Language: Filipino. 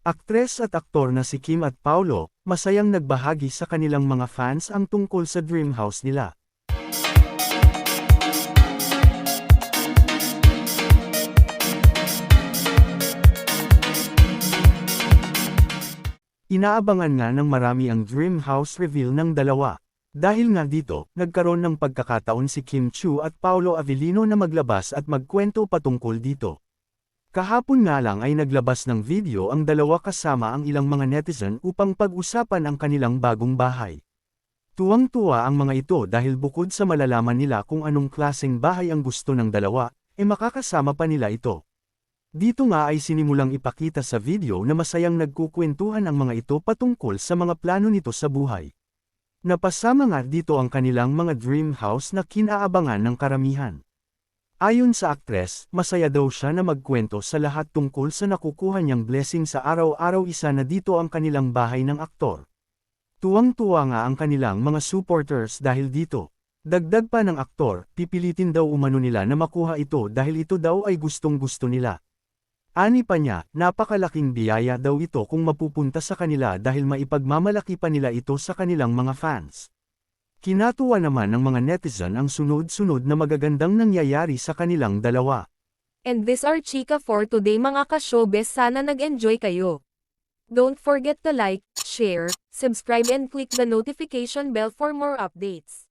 Aktres at aktor na si Kim at Paulo, masayang nagbahagi sa kanilang mga fans ang tungkol sa dream house nila. Inaabangan nga ng marami ang dream house reveal ng dalawa. Dahil nga dito, nagkaroon ng pagkakataon si Kim Chu at Paolo Avellino na maglabas at magkwento patungkol dito. Kahapon nga lang ay naglabas ng video ang dalawa kasama ang ilang mga netizen upang pag-usapan ang kanilang bagong bahay. Tuwang-tuwa ang mga ito dahil bukod sa malalaman nila kung anong klaseng bahay ang gusto ng dalawa, e makakasama pa nila ito. Dito nga ay sinimulang ipakita sa video na masayang nagkukwentuhan ang mga ito patungkol sa mga plano nito sa buhay. Napasama nga dito ang kanilang mga dream house na kinaabangan ng karamihan. Ayon sa aktres, masaya daw siya na magkwento sa lahat tungkol sa nakukuha niyang blessing sa araw-araw isa na dito ang kanilang bahay ng aktor. Tuwang-tuwa nga ang kanilang mga supporters dahil dito. Dagdag pa ng aktor, pipilitin daw umano nila na makuha ito dahil ito daw ay gustong-gusto nila. Ani pa niya, napakalaking biyaya daw ito kung mapupunta sa kanila dahil maipagmamalaki pa nila ito sa kanilang mga fans. Kinatuwa naman ng mga netizen ang sunod-sunod na magagandang nangyayari sa kanilang dalawa. And this are Chika for today mga ka-showbiz sana nag-enjoy kayo. Don't forget to like, share, subscribe and click the notification bell for more updates.